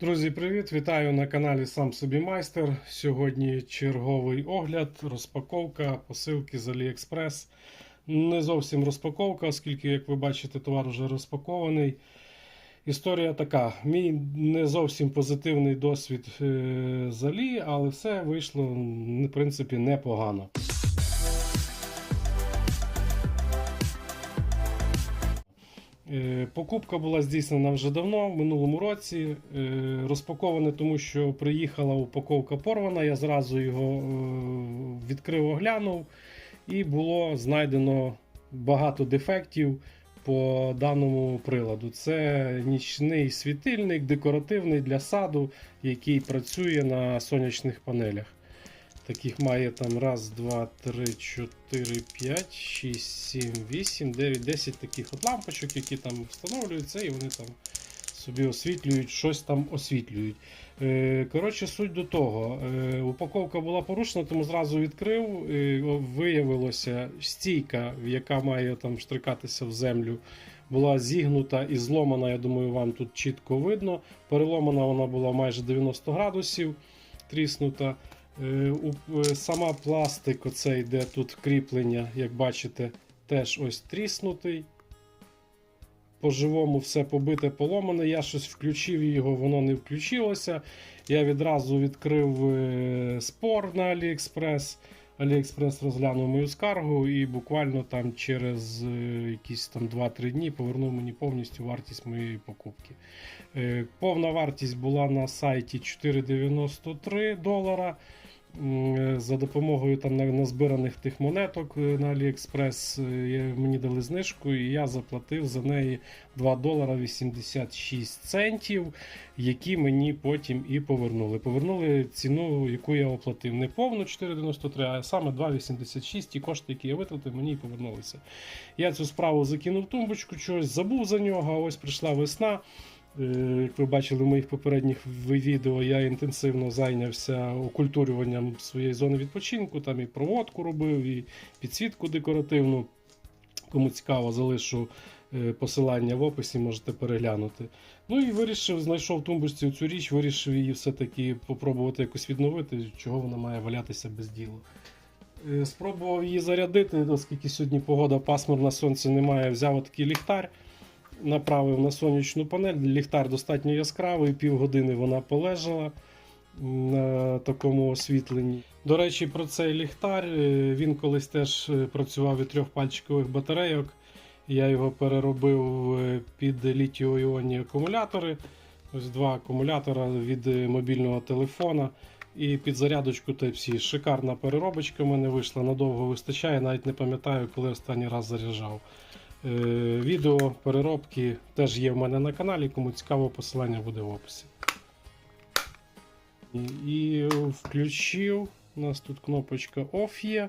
Друзі, привіт! Вітаю на каналі Сам Собі Майстер. Сьогодні черговий огляд, розпаковка, посилки з AliExpress. Не зовсім розпаковка, оскільки, як ви бачите, товар вже розпакований. Історія така: мій не зовсім позитивний досвід е, з Алі, але все вийшло в принципі непогано. Покупка була здійснена вже давно, в минулому році. Е, Розпаковане, тому що приїхала упаковка порвана. Я зразу його е, відкрив, оглянув, і було знайдено багато дефектів по даному приладу. Це нічний світильник, декоративний для саду, який працює на сонячних панелях. Таких має там раз, два, три, чотири, п'ять, шість, сім, вісім, дев'ять, десять таких от лампочок, які там встановлюються, і вони там собі освітлюють, щось там освітлюють. Е, Коротше, суть до того. Е, Упаковка була порушена, тому зразу відкрив. Виявилося, стійка, яка має там штрикатися в землю, була зігнута і зломана. Я думаю, вам тут чітко видно. Переломана вона була майже 90 градусів, тріснута. Е, е, Сама пластик, оцей, де тут кріплення, як бачите, теж ось тріснутий. По-живому все побите, поломане. Я щось включив його, воно не включилося. Я відразу відкрив е, спор на AliExpress. AliExpress розглянув мою скаргу і буквально там через якісь там 2-3 дні повернув мені повністю вартість моєї покупки. Повна вартість була на сайті 4,93 долара. Е, За допомогою там назбираних тих монеток е, на AliExpress е, мені дали знижку, і я заплатив за неї 2 долара 86 центів, які мені потім і повернули. Повернули ціну, яку я оплатив. Не повну 4,93, а саме 2,86. Ті кошти, які я витратив, мені і повернулися. Я цю справу закинув тумбочку, чогось забув за нього, а ось прийшла весна. Е, Як ви бачили в моїх попередніх відео, я інтенсивно зайнявся окультурюванням своєї зони відпочинку, там і проводку робив, і підсвітку декоративну. Кому цікаво, залишу е, посилання в описі, можете переглянути. Ну і вирішив, знайшов в тумбочці цю річ, вирішив її все-таки попробувати якось відновити, чого вона має валятися без діла. Е, Спробував її зарядити, оскільки сьогодні погода пасмурна, сонця немає, взяв такий ліхтар направив на сонячну панель. Ліхтар достатньо яскравий, півгодини вона полежала на такому освітленні. До речі, про цей ліхтар е, він колись теж е, працював від трьохпальчикових батарейок. Я його переробив е, під літіо-іонні акумулятори. Ось два акумулятора від мобільного телефона. І під зарядочку Type-C. Шикарна переробочка в мене вийшла, надовго вистачає, навіть не пам'ятаю, коли останній раз заряджав. Е, Відео переробки теж є в мене на каналі, кому цікаво, посилання буде в описі. І- включив. У нас тут кнопочка Off є.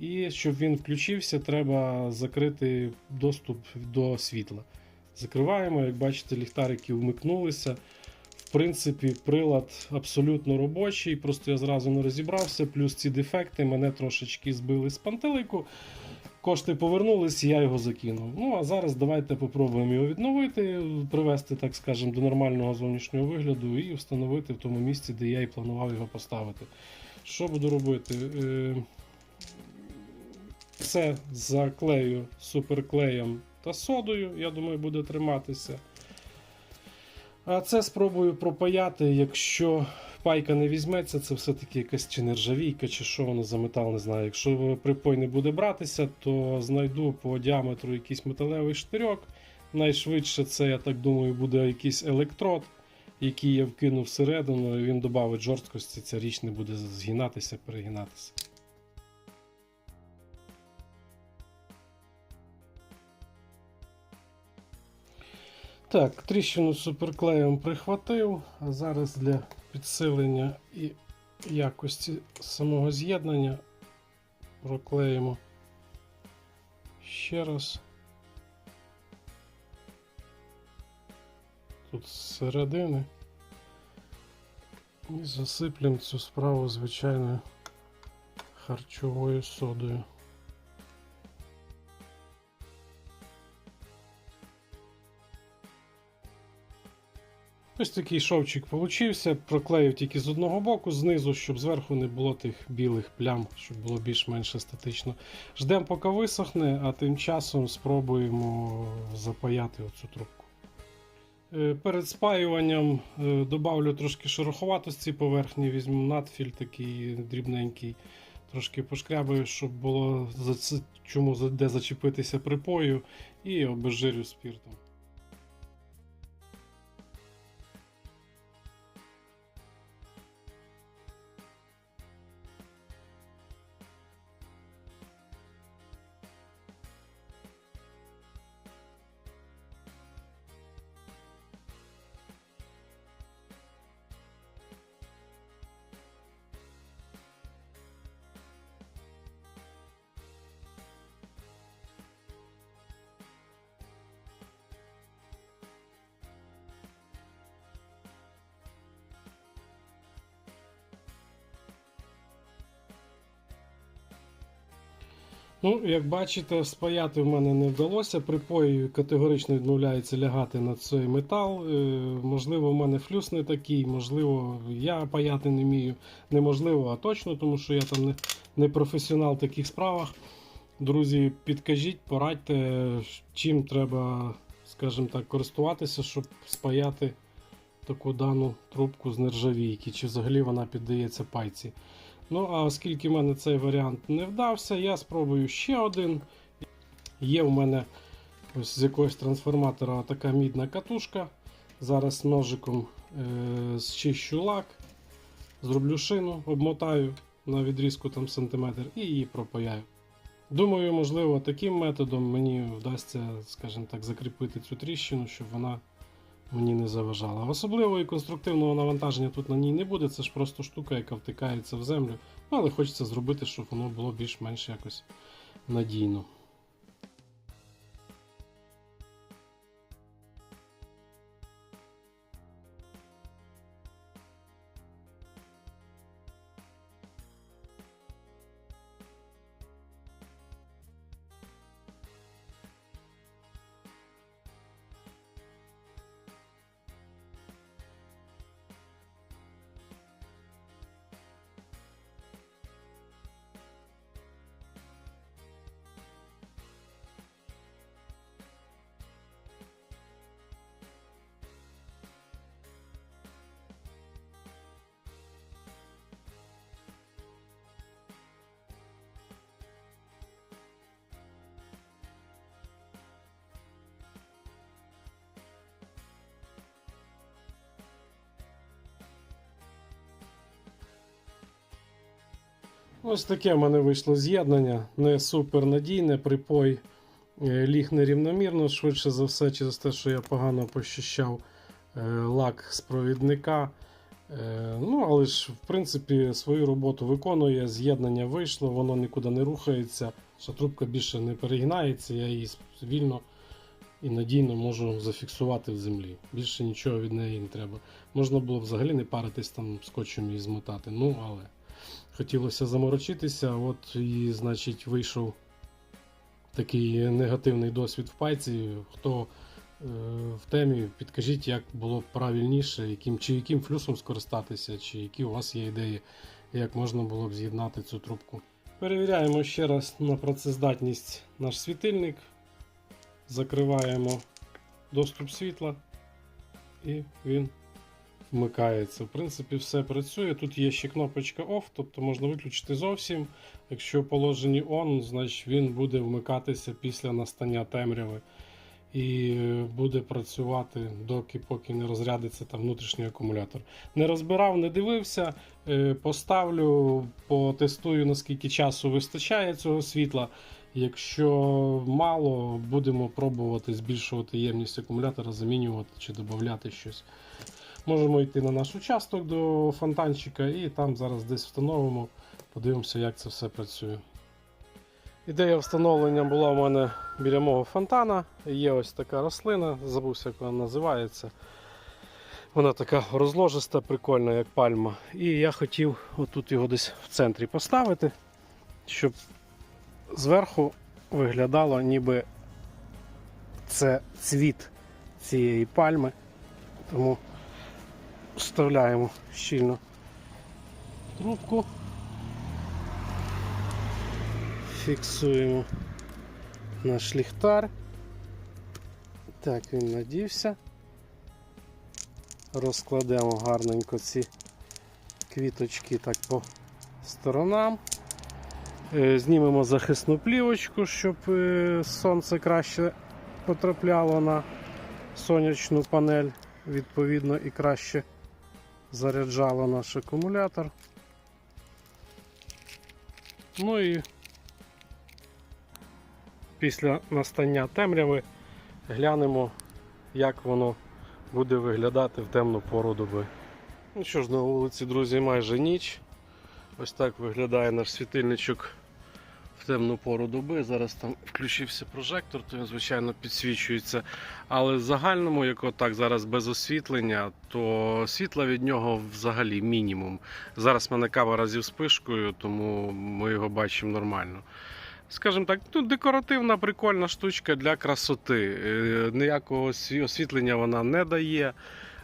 І щоб він включився, треба закрити доступ до світла. Закриваємо, як бачите, ліхтарики вмикнулися. В принципі, прилад абсолютно робочий, просто я зразу не розібрався. Плюс ці дефекти мене трошечки збили з пантелику. Кошти повернулись, я його закинув. Ну а зараз давайте попробуємо його відновити, привести, так скажемо, до нормального зовнішнього вигляду і встановити в тому місці, де я і планував його поставити. Що буду робити? Е, Це заклею суперклеєм та содою, я думаю, буде триматися. А це спробую пропаяти, якщо пайка не візьметься, це все-таки якась чи нержавійка, чи що воно за метал, не знаю. Якщо припой не буде братися, то знайду по діаметру якийсь металевий штирьок. Найшвидше це, я так думаю, буде якийсь електрод, який я вкину всередину, і він додавить жорсткості, ця річ не буде згинатися, перегинатися. Так, тріщину суперклеєм прихватив, а зараз для підсилення і якості самого з'єднання проклеїмо ще раз. Тут з середини. І засиплемо цю справу звичайною харчовою содою. Ось такий шовчик получився. Проклеїв тільки з одного боку, знизу, щоб зверху не було тих білих плям, щоб було більш-менш естетично. Ждемо, поки висохне, а тим часом спробуємо запаяти оцю трубку. Е, Перед спаюванням е, добавлю трошки шероховатості поверхні, візьму надфіль такий дрібненький, трошки пошкрябаю, щоб було чому де зачепитися припою, і обезжирю спіртом. Ну, як бачите, спаяти в мене не вдалося. Припой категорично відмовляється лягати на цей метал. Е, можливо, в мене флюс не такий, можливо, я паяти не вмію. Неможливо, а точно, тому що я там не, не професіонал в таких справах. Друзі, підкажіть, порадьте, чим треба, скажімо так, користуватися, щоб спаяти таку дану трубку з нержавійки, чи взагалі вона піддається пайці. Ну, а оскільки в мене цей варіант не вдався, я спробую ще один. Є в мене ось з якогось трансформатора така мідна катушка. Зараз ножиком е- зчищу лак, зроблю шину, обмотаю на відрізку там сантиметр і її пропаяю. Думаю, можливо, таким методом мені вдасться, скажімо так, закріпити цю тріщину, щоб вона мені не заважала. Особливо і конструктивного навантаження тут на ній не буде, це ж просто штука, яка втикається в землю. Ну, але хочеться зробити, щоб воно було більш-менш якось надійно. Ось таке в мене вийшло з'єднання. Не супер надійне, припой е, ліг нерівномірно, швидше за все, через те, що я погано пощищав е, лак з провідника. Е, Ну, але ж, в принципі, свою роботу виконує, з'єднання вийшло, воно нікуди не рухається, що трубка більше не перегинається, я її вільно і надійно можу зафіксувати в землі. Більше нічого від неї не треба. Можна було взагалі не паритись там скотчем її змотати. Ну, але хотілося заморочитися, от і, значить, вийшов такий негативний досвід в пайці. Хто е, в темі, підкажіть, як було б правильніше, яким, чи яким флюсом скористатися, чи які у вас є ідеї, як можна було б з'єднати цю трубку. Перевіряємо ще раз на працездатність наш світильник. Закриваємо доступ світла і він вмикається. В принципі, все працює. Тут є ще кнопочка OFF, тобто можна виключити зовсім. Якщо в положенні ON, значить він буде вмикатися після настання темряви. І е, буде працювати, доки поки не розрядиться там внутрішній акумулятор. Не розбирав, не дивився. Е, Поставлю, потестую, наскільки часу вистачає цього світла. Якщо мало, будемо пробувати збільшувати ємність акумулятора, замінювати чи додати щось. Можемо йти на наш участок до фонтанчика і там зараз десь встановимо, подивимося, як це все працює. Ідея встановлення була у мене біля мого фонтана. Є ось така рослина, забувся, як вона називається. Вона така розложиста, прикольна, як пальма. І я хотів отут його десь в центрі поставити, щоб зверху виглядало, ніби це цвіт цієї пальми. Тому вставляємо щільно трубку. Фіксуємо наш ліхтар. Так, він надівся. Розкладемо гарненько ці квіточки так по сторонам. Е, Знімемо захисну плівочку, щоб е, сонце краще потрапляло на сонячну панель, відповідно, і краще заряджало наш акумулятор. Ну і після настання темряви глянемо, як воно буде виглядати в темну пору доби. Ну що ж, на вулиці, друзі, майже ніч. Ось так виглядає наш світильничок в темну пору доби. Зараз там включився прожектор, то він, звичайно, підсвічується. Але в загальному, як отак зараз без освітлення, то світла від нього взагалі мінімум. Зараз в мене камера зі вспишкою, тому ми його бачимо нормально. Скажімо так, ну, декоративна, прикольна штучка для красоти. Е, Ніякого освітлення вона не дає.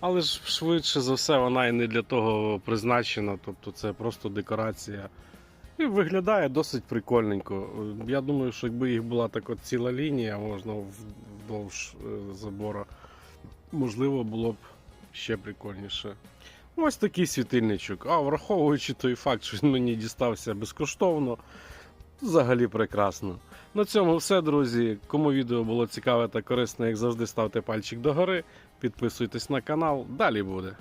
Але ж швидше за все вона і не для того призначена. Тобто це просто декорація. І виглядає досить прикольненько. Я думаю, що якби їх була так от ціла лінія, можна вдовж е, забора, можливо, було б ще прикольніше. Ось такий світильничок. А враховуючи той факт, що він мені дістався безкоштовно, взагалі прекрасно. На цьому все, друзі. Кому відео було цікаве та корисне, як завжди, ставте пальчик догори, підписуйтесь на канал. Далі буде.